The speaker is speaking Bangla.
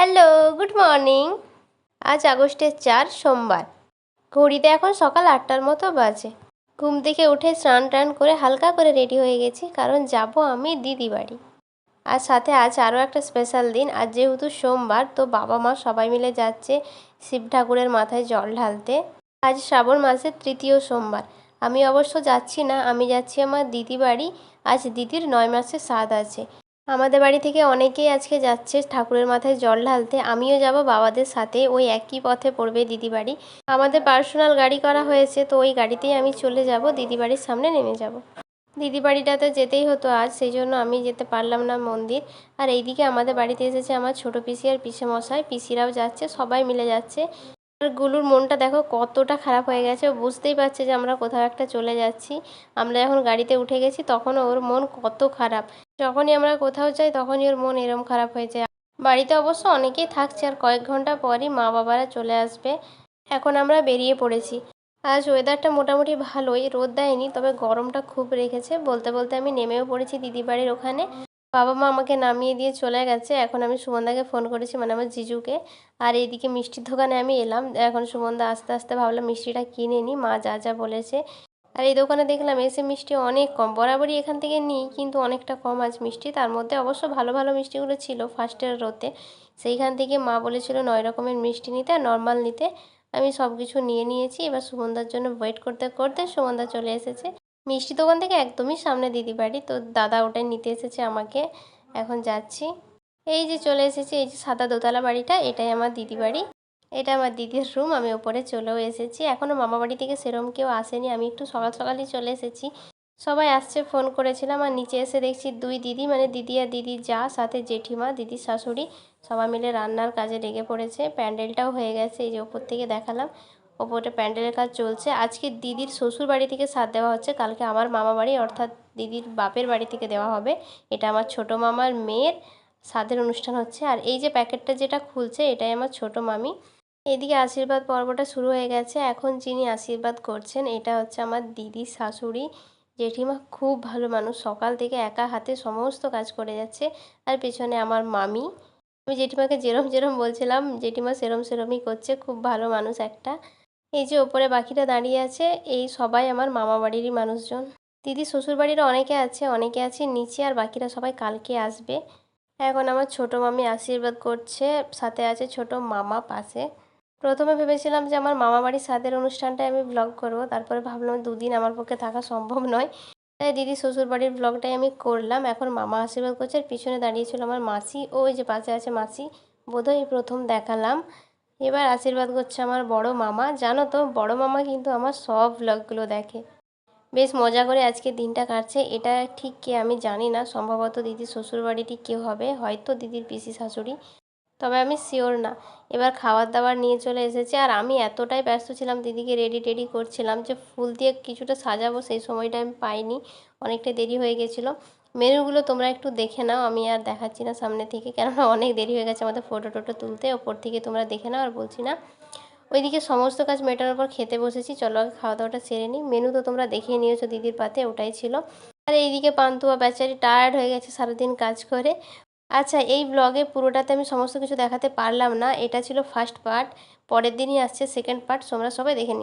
Hello, good morning. আজ আগস্টের চার, সোমবার। ঘড়িতে এখন সকাল আটটার মতো বাজে। ঘুম থেকে উঠে স্নান টান করে হালকা করে রেডি হয়ে গেছি, কারণ যাব আমি দিদি বাড়ি। আর সাথে আজ আরও একটা স্পেশাল দিন আজ যেহেতু সোমবার, তো বাবা মা সবাই মিলে যাচ্ছে শিব ঠাকুরের মাথায় জল ঢালতে। আজ শ্রাবণ মাসের তৃতীয় সোমবার। আমি অবশ্য যাচ্ছি না, আমি যাচ্ছি আমার দিদি বাড়ি। আজ দিদির নয় মাসের স্বাদ আছে। আমাদের বাড়ি থেকে অনেকেই আজকে যাচ্ছে ঠাকুরের মাথায় জল ঢালতে। আমিও যাব, বাবাদের সাথে। ওই একই পথে পড়বে দিদি বাড়ি। আমাদের পার্সোনাল গাড়ি করা হয়েছে, তো ওই গাড়িতেই আমি চলে যাব, দিদি বাড়ির সামনে নেমে যাব। দিদি বাড়িটাতে যেতেই হতো আজ, সেই জন্য আমি যেতে পারলাম না মন্দির। আর এইদিকে আমাদের বাড়িতে এসেছে আমার ছোটো পিসি আর পিসে মশাই পিসিরাও যাচ্ছে, সবাই মিলে যাচ্ছে। আর গুলুর মনটা দেখো কতটা খারাপ হয়ে গেছে। ও বুঝতেই পারছে যে আমরা কোথাও একটা চলে যাচ্ছি। আমরা যখন গাড়িতে উঠে গেছি, তখন ওর মন কত খারাপ। যখনই আমরা কোথাও যাই, তখনই ওর মন এরম খারাপ হয়ে যায়। বাড়িতে অবশ্য অনেকেই থাকছে আর কয়েক ঘণ্টা পরই মা বাবারা চলে আসবে। এখন আমরা বেরিয়ে পড়েছি। আজ ওয়েদারটা মোটামুটি ভালোই, রোদ দেয়নি, তবে গরমটা খুব রেখেছে। বলতে বলতে আমি নেমেও পড়েছি দিদি বাড়ির ওখানে। বাবা মা আমাকে নামিয়ে দিয়ে চলে গেছে। এখন আমি সুমনদাকে ফোন করেছি মানে আমার জিজুকে। আর এইদিকে মিষ্টির দোকানে আমি এলাম। এখন সুমনদা আস্তে আস্তে ভাবলাম মিষ্টিটা কিনে নিই মা যা যা বলেছে আর এই দোকানে দেখলাম এসে মিষ্টি অনেক কম, বরাবরই এখান থেকে নিই, কিন্তু অনেকটা কম আজ মিষ্টি। তার মধ্যে অবশ্য ভালো ভালো মিষ্টিগুলো ছিল ফার্স্টের রোতে। সেইখান থেকে মা বলেছিল নয় রকমের মিষ্টি নিতে, আর নর্মাল নিতে। আমি সব কিছু নিয়ে নিয়েছি, এবার সুমনদার জন্য ওয়েট করতে করতে সুমনদা চলে এসেছে। মিষ্টি দোকান থেকে একদমই সামনে দিদি বাড়ি, তো দাদা ওটাই নিতে এসেছে আমাকে। এখন যাচ্ছি। এই যে চলে এসেছে, এই যে সাদা দোতলা বাড়িটা, এটাই আমার দিদি বাড়ি। এটা আমার দিদির রুম আমি ওপরে চলেও এসেছি। এখনও মামা বাড়ি থেকে সেরম কেউ আসেনি, আমি একটু সকাল সকালই চলে এসেছি। সবাই আসছে ফোন করেছিলাম, আর নিচে এসে দেখছি দুই দিদি মানে দিদি আর দিদি যা, সাথে জেঠিমা দিদির শাশুড়ি, সবাই মিলে রান্নার কাজে লেগে পড়েছে। প্যান্ডেলটাও হয়ে গেছে, এই যে ওপর থেকে দেখালাম। ওপরে প্যান্ডেলের কাজ চলছে। আজকে দিদির শ্বশুর বাড়ি থেকে সাথ দেওয়া হচ্ছে, কালকে আমার মামা বাড়ি অর্থাৎ দিদির বাপের বাড়ি থেকে দেওয়া হবে। এটা আমার ছোটো মামার মেয়ের সাধের অনুষ্ঠান হচ্ছে। আর এই যে প্যাকেটটা যেটা খুলছে, এটাই আমার ছোটো মামি। এদিকে আশীর্বাদ পর্বটা শুরু হয়ে গেছে। এখন যিনি আশীর্বাদ করছেন, এটা হচ্ছে আমার দিদি, শাশুড়ি, জেঠিমা, খুব ভালো মানুষ। সকাল থেকে একা হাতে সমস্ত কাজ করে যাচ্ছে। আর পেছনে আমার মামি। আমি জেঠিমাকে যেরম যেরম বলছিলাম, জেঠিমা সেরম সেরমই করছে, খুব ভালো মানুষ একটা। এই যে ওপরে বাকিরা দাঁড়িয়ে আছে, এই সবাই আমার মামা বাড়িরই মানুষজন। দিদি শ্বশুর বাড়িরও অনেকে আছে অনেকে আছে নিচে, আর বাকিরা সবাই কালকে আসবে। এখন আমার ছোটো মামি আশীর্বাদ করছে, সাথে আছে ছোটো মামা পাশে। প্রথমে ভেবেছিলাম যে আমার মামা বাড়ির স্বাদের অনুষ্ঠানটায় আমি ব্লগ করব। তারপরে ভাবলাম দুদিন আমার পক্ষে থাকা সম্ভব নয়। তাই দিদি শ্বশুর বাড়ির ব্লগটাই আমি করলাম। এখন মামা আশীর্বাদ করছে আর পিছনে দাঁড়িয়েছিল আমার মাসি। ওই যে পাশে আছে মাসি। বোধহয় প্রথম দেখালাম। এবার আশীর্বাদ করছে আমার বড় মামা। জানো তো, বড় মামা কিন্তু আমার সব ব্লগগুলো দেখে। বেশ মজা করে আজকে দিনটা কাটছে। এটা ঠিক কে আমি জানি না। সম্ভবত দিদির শ্বশুর বাড়িটি কেউ হবে। হয়তো দিদির পিসি শাশুড়ি। তবে আমি শিওর না। এবার খাবার দাবার নিয়ে চলে এসেছে আর আমি এতটাই ব্যস্ত ছিলাম, দিদিকে রেডি টেডি করছিলাম যে ফুল দিয়ে কিছুটা সাজাবো, সেই সময়টা আমি পাইনি, অনেকটা দেরি হয়ে গেছিল। মেনুগুলো তোমরা একটু দেখে নাও, আমি আর দেখাচ্ছি না সামনে থেকে, কেননা অনেক দেরি হয়ে গেছে আমাদের ফটো টোটো তুলতে, ওপর থেকে তোমরা দেখে নাও আর বলছি না। ওইদিকে সমস্ত কাজ মেটানোর পর খেতে বসেছি, চলো আগে খাওয়া দাওয়াটা সেরে নিই। মেনু তো তোমরা দেখিয়ে নিয়েছো, দিদির পাতে ওটাই ছিল। আর এইদিকে পান্তুয়া, বেচারি টায়ার্ড হয়ে গেছে সারাদিন কাজ করে। আচ্ছা এই ব্লগে পুরোটাতে আমি সমস্ত কিছু দেখাতে পারলাম না। এটা ছিল ফার্স্ট পার্ট পরের দিনই আসছে সেকেন্ড পার্ট তোমরা সবাই দেখে